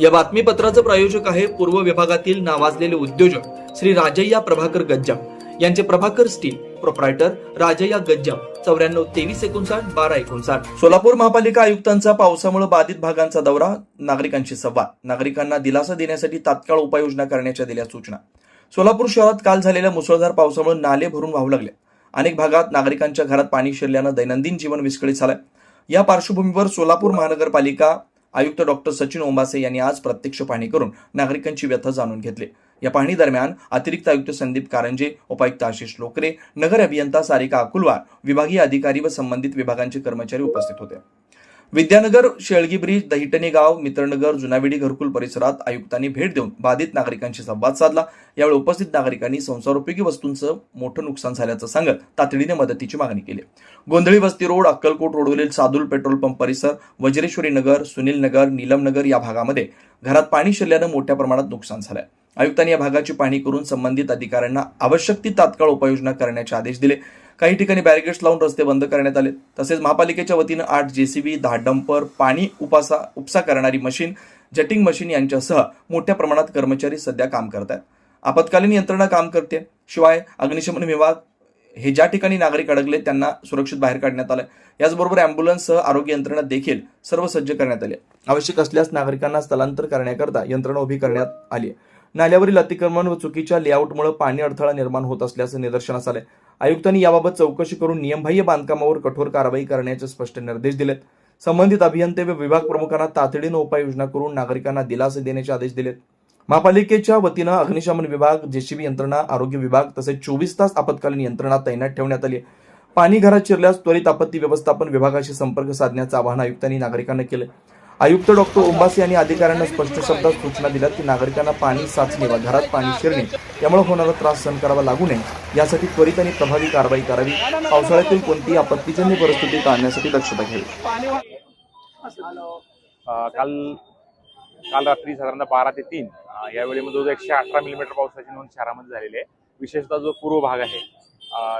या बातमीपत्राचं प्रायोजक आहे पूर्व विभागातील नावाजलेले उद्योजक श्री राजय्या प्रभाकर गज्जाम. यांचे प्रभाकर स्टील प्रोप्रायटर राजय्या गज्जाम. चौऱ्याण्णव तेवीस एकोणसाठ बारा एकोणसाठ. सोलापूर महापालिका आयुक्तांचा पावसामुळे बाधित भागांचा दौरा नागरिकांशी संवाद. नागरिकांना दिलासा देण्यासाठी तात्काळ उपाययोजना करण्याच्या दिल्या सूचना. सोलापूर शहरात काल झालेल्या मुसळधार पावसामुळे नाले भरून वाहू लागले. अनेक भागात नागरिकांच्या घरात पाणी शिरल्यानं दैनंदिन जीवन विस्कळीत झालंय. या पार्श्वभूमीवर सोलापूर महानगरपालिका आयुक्त डॉक्टर सचिन ओंबासे यांनी आज प्रत्यक्ष पाहणी करून नागरिकांची व्यथा जाणून घेतली. या पाहणी दरम्यान अतिरिक्त आयुक्त संदीप कारंजे उपायुक्त आशिष लोकरे नगर अभियंता सारिका अकुलवार विभागीय अधिकारी व संबंधित विभागांचे कर्मचारी उपस्थित होते. विद्यानगर शेळगी ब्रिज दहिटणी गाव मित्रनगर जुनाविडी घरकुल परिसरात आयुक्तांनी भेट देऊन बाधित नागरिकांशी संवाद साधला. यावेळी उपस्थित नागरिकांनी संसारोपयोगी वस्तूंचं मोठं नुकसान झाल्याचं सांगत तातडीने मदतीची मागणी केली. गोंधळी वस्ती रोड अक्कलकोट रोडवरील सादुल पेट्रोल पंप परिसर वज्रेश्वरी नगर सुनील नगर नीलम नगर या भागामध्ये घरात पाणी शिरल्यानं मोठ्या प्रमाणात नुकसान झालंय आयुक्तांनी या भागाची पाहणी करून संबंधित अधिकाऱ्यांना आवश्यक ती तात्काळ उपाययोजना करण्याचे आदेश दिले. काही ठिकाणी बॅरिकेड्स लावून रस्ते बंद करण्यात आले. तसेच महापालिकेच्या वतीनं आठ जेसीबी दहा डंपर पाणी उपासा उपसा करणारी मशीन जटिंग मशीन यांच्यासह मोठ्या प्रमाणात कर्मचारी सध्या काम करत आहेत आपत्कालीन यंत्रणा काम करते. शिवाय अग्निशमन विभाग हे ज्या ठिकाणी नागरिक अडकले त्यांना सुरक्षित बाहेर काढण्यात आलं याचबरोबर अँब्युलन्ससह आरोग्य यंत्रणा देखील सर्व सज्ज करण्यात आली आवश्यक असल्यास नागरिकांना स्थलांतर करण्याकरता यंत्रणा उभी करण्यात आली नाल्यावरील अतिक्रमण व चुकीच्या लेआउटमुळे पाणी अडथळा निर्माण होत असल्याचं निदर्शनास आलंय. आयुक्तांनी याबाबत चौकशी करून नियमबाह्य बांधकामावर कठोर कारवाई करण्याचे स्पष्ट निर्देश दिलेत. संबंधित अभियंते व विभाग प्रमुखांना तातडीनं उपाययोजना करून नागरिकांना दिलासा देण्याचे आदेश दिलेत. महापालिकेच्या वतीनं अग्निशमन विभाग जेसीबी यंत्रणा आरोग्य विभाग तसेच चोवीस तास आपत्कालीन यंत्रणा तैनात ठेवण्यात आली पाणी घरात शिरल्यास त्वरित आपत्ती व्यवस्थापन विभागाशी संपर्क साधण्याचं आवाहन आयुक्तांनी नागरिकांना केलं आयुक्त डॉक्टर ओंबासे यांनी अधिकाऱ्यांना स्पष्ट शब्दात सूचना दिल्या की नागरिकांना पाणी साचणे वा घरात पाणी शिरणे यामुळे होणारा त्रास सहन करावा लागू नये. यासाठी त्वरित आणि प्रभावी कारवाई करावी. पावसाळ्यातील कोणतीही आपत्तीजन्य परिस्थिती टाळण्यासाठी दक्षता घ्यावी. काल काल रात्री साधारणतः बारा ते तीन या वेळेमध्ये एकशे अठरा मिलीमीटर पावसाची नोंद शहरामध्ये झालेली आहे. विशेषतः जो पूर्व भाग आहे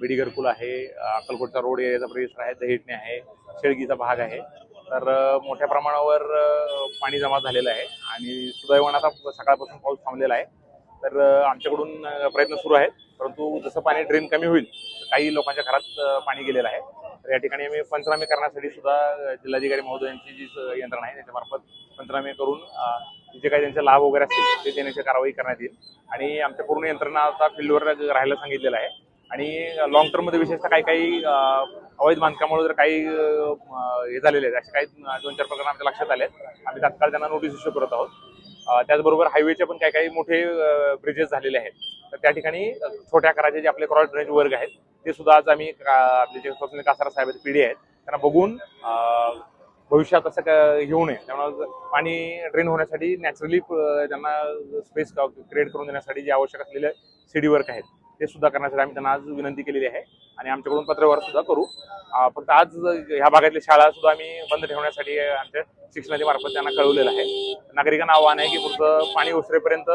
बिडी घरकुल आहे अकलकोटचा अक्कलकोटचा रोड एरियाचा परिसर आहे दहिटणे आहे शेळगीचा भाग आहे. तर मोठ्या प्रमाणावर पाणी जमा झालेलं आहे आणि सुदैवानं आता सकाळपासून पाऊस थांबलेला आहे. तर आमच्याकडून प्रयत्न सुरू आहेत. परंतु जसं पाणी ड्रेन कमी होईल काही लोकांच्या घरात पाणी गेलेलं आहे. तर या ठिकाणी आम्ही पंचनामे करण्यासाठी सुद्धा जिल्हाधिकारी महोदयांची जी यंत्रणा आहे त्याच्यामार्फत पंचनामे करून जे काही त्यांचे लाभ वगैरे असतील ते देण्याची कारवाई करण्यात येईल. आणि आमच्या पूर्ण यंत्रणा आता फील्डवर राहायला सांगितलेलं आहे. आणि लॉंग टर्ममध्ये विशेषतः काही काही अवैध बांधकामामुळे जर काही हे झालेले आहेत असे काही दोन चार प्रकरण आमच्या लक्षात आले आहेत आम्ही तात्काळ त्यांना नोटीस इश्यू करत आहोत. त्याचबरोबर हायवेचे पण काही काही मोठे ब्रिजेस झालेले आहेत. तर त्या ठिकाणी छोट्या कराचे जे आपले क्रॉस ड्रेनेज वर्ग आहेत ते सुद्धा आज आम्ही आपले जे स्वप्न कासारा साहेब पिढी आहेत त्यांना बघून भविष्यात असं का- नये. त्यामुळे पाणी ड्रेन होण्यासाठी नॅचरली त्यांना स्पेस क्रिएट करून देण्यासाठी जे आवश्यक असलेले सीडी वर्क आहेत ते सुद्धा करण्यासाठी आम्ही त्यांना आज विनंती केलेली आहे. आणि आमच्याकडून पत्रव्यवहार सुद्धा करू. फक्त आज ह्या भागातली शाळा सुद्धा आम्ही बंद ठेवण्यासाठी आमच्या शिक्षणाच्या मार्फत त्यांना कळवलेलं आहे. नागरिकांना आव्हान आहे की पुढचं पाणी ओसरेपर्यंत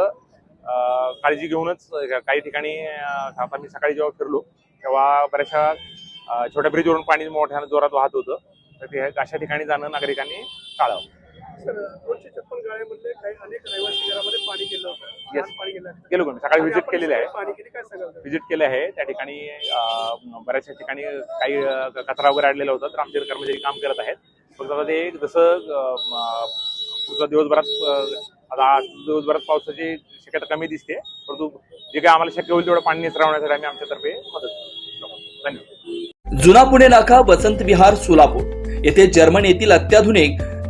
काळजी घेऊनच काही ठिकाणी आता मी सकाळी जेव्हा फिरलो तेव्हा बऱ्याचशा छोट्या ब्रिजवरून पाणी मोठ्या जोरात वाहत होतं. तर ते अशा ठिकाणी जाणं नागरिकांनी टाळावं. सर दोनशे छप्पन गाळ्यामधले काही अनेक रहिवासी घरामध्ये पाणी गेलं होतं. Yes. आज पाणी गेलं गेलो का मी? सकाळी आणि व्हिजिट आपण केलेली आहे. पाणी गेली काय सांगाल सर? व्हिजिट केले आहे. त्या ठिकाणी अ, बऱ्याचशा ठिकाणी काही अ, कचरा वगैरे अडलेला होता. तर आमचे कर्मचारी काम करत आहेत. फक्त आता ते जसं अ, म, पुढच्या दिवसभरात अ, आता आज दिवसभरात पावसाची शक्यता कमी दिसते. परंतु जे काही आम्हाला शक्य होईल तेवढं पाणी निसरवण्यासाठी आम्ही आमच्यातर्फे मदत करू धन्यवाद. जुना पुणे नाका वसंत विहार सोलापूर. येथे जर्मन येथील अत्याधुनिक